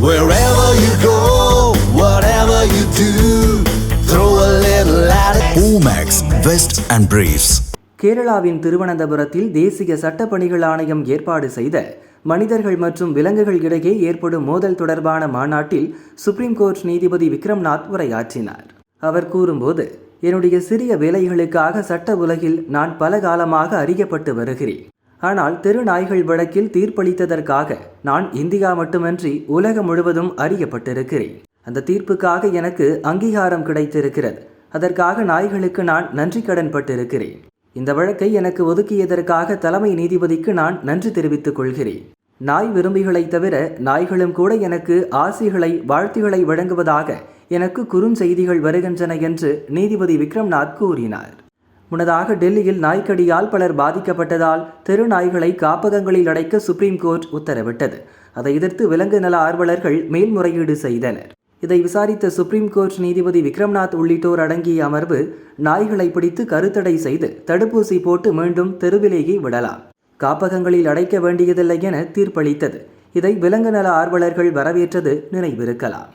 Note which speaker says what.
Speaker 1: Wherever you go, whatever you do, throw a little attitude.
Speaker 2: Omax, Vest and Briefs.
Speaker 3: கேரளாவின் திருவனந்தபுரத்தில் தேசிய சட்டப்பணிகள் ஆணையம் ஏற்பாடு செய்த மனிதர்கள் மற்றும் விலங்குகள் இடையே ஏற்படும் மோதல் தொடர்பான மாநாட்டில் சுப்ரீம் கோர்ட் நீதிபதி விக்ரம்நாத் உரையாற்றினார் அவர் கூறும்போது என்னுடைய சிறிய வேலைகளுக்காக சட்ட உலகில் நான் பல காலமாக அறியப்பட்டு வருகிறேன் ஆனால் தெரு நாய்கள் வழக்கில் தீர்ப்பளித்ததற்காக நான் இந்தியா மட்டுமன்றி உலகம் முழுவதும் அறியப்பட்டிருக்கிறேன். அந்த தீர்ப்புக்காக எனக்கு அங்கீகாரம் கிடைத்திருக்கிறது. அதற்காக நாய்களுக்கு நான் நன்றி கடன் பட்டிருக்கிறேன் இந்த வழக்கை எனக்கு ஒதுக்கியதற்காக தலைமை நீதிபதிக்கு நான் நன்றி தெரிவித்துக் கொள்கிறேன். நாய் விரும்பிகளைத் தவிர நாய்களும் கூட எனக்கு ஆசிகளை வாழ்த்துகளை வழங்குவதாக எனக்கு குறுஞ்செய்திகள் வருகின்றன என்று நீதிபதி விக்ரம்நாத் கூறினார். முன்னதாக டெல்லியில் நாய்க்கடியால் பலர் பாதிக்கப்பட்டதால் தெரு நாய்களை காப்பகங்களில் அடைக்க சுப்ரீம் கோர்ட் உத்தரவிட்டது. அதை எதிர்த்து விலங்கு நல ஆர்வலர்கள் மேல்முறையீடு செய்தனர். இதை விசாரித்த சுப்ரீம் கோர்ட் நீதிபதி விக்ரம்நாத் உள்ளிட்டோர் அடங்கிய அமர்வு நாய்களை பிடித்து கருத்தடை செய்து தடுப்பூசி போட்டு மீண்டும் தெருவிலேயே விடலாம். காப்பகங்களில் அடைக்க வேண்டியதில்லை என தீர்ப்பளித்தது. இதை விலங்கு நல ஆர்வலர்கள் வரவேற்றது நினைவிருக்கலாம்.